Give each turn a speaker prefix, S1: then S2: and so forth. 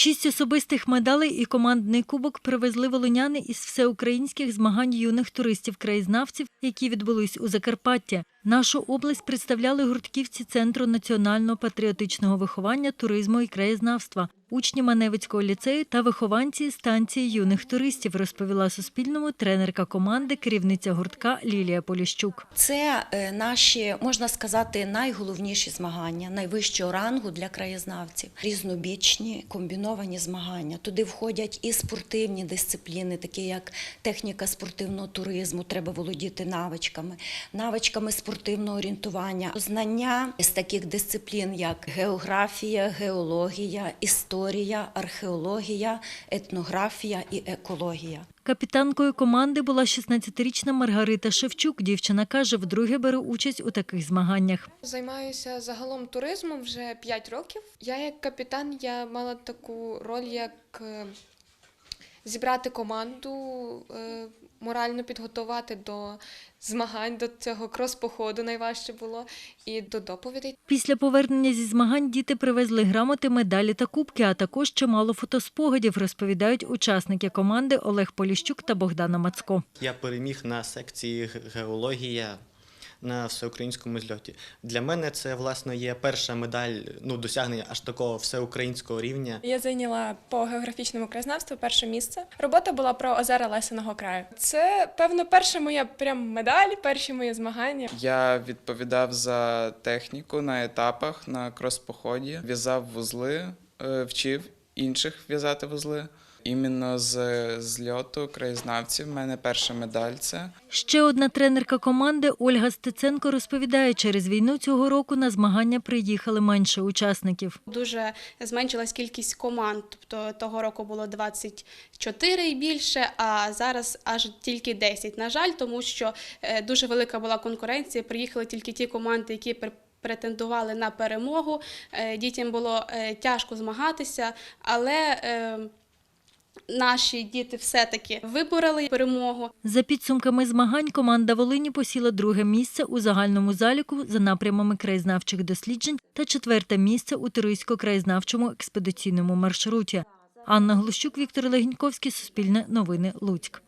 S1: Шість особистих медалей і командний кубок привезли волиняни із всеукраїнських змагань юних туристів-краєзнавців, які відбулись у Закарпатті. Нашу область представляли гуртківці Центру національного патріотичного виховання, туризму і краєзнавства, учні Маневицького ліцею та вихованці станції юних туристів, розповіла Суспільному тренерка команди, керівниця гуртка Лілія Поліщук.
S2: Це е, наші, можна сказати, найголовніші змагання найвищого рангу для краєзнавців. Різнобічні комбіновані змагання. Туди входять і спортивні дисципліни, такі як техніка спортивного туризму, треба володіти навичками, навичками спортивного орієнтування, знання з таких дисциплін, як географія, геологія, історія, археологія, етнографія і екологія.
S1: Капітанкою команди була 16-річна Маргарита Шевчук. Дівчина каже, вдруге бере участь у таких змаганнях.
S3: Займаюся загалом туризмом вже 5 років. Я як капітан я мала таку роль, як е, зібрати команду, е, морально підготувати до змагань, до цього крос-походу найважче було, і до доповідей.
S1: Після повернення зі змагань діти привезли грамоти, медалі та кубки, а також чимало фотоспогадів, розповідають учасники команди Олег Поліщук та Богдана Мацко.
S4: Я переміг на секції геологія на всеукраїнському зльоті. Для мене це власне є перша медаль ну, досягнення аж такого всеукраїнського рівня.
S5: Я зайняла по географічному краєзнавству перше місце. Робота була про озера Лесиного краю. Це певно перша моя прям медаль, перші мої змагання.
S6: Я відповідав за техніку на етапах на крос-поході, в'язав вузли, е, вчив інших в'язати вузли. Іменно з зльоту краєзнавців в мене перша медаль це.
S1: Ще одна тренерка команди Ольга Стеценко розповідає, через війну цього року на змагання приїхали менше учасників.
S7: Дуже зменшилась кількість команд. Тобто того року було 24 і більше, а зараз аж тільки 10. На жаль, тому що е, дуже велика була конкуренція. Приїхали тільки ті команди, які пр- претендували на перемогу. Е, Дітям було е, тяжко змагатися, але наші діти все-таки вибороли перемогу.
S1: За підсумками змагань команда Волині посіла друге місце у загальному заліку за напрямами краєзнавчих досліджень та четверте місце у туристсько-краєзнавчому експедиційному маршруті. Анна Глущук, Віктор Легіньковський, Суспільне новини, Луцьк.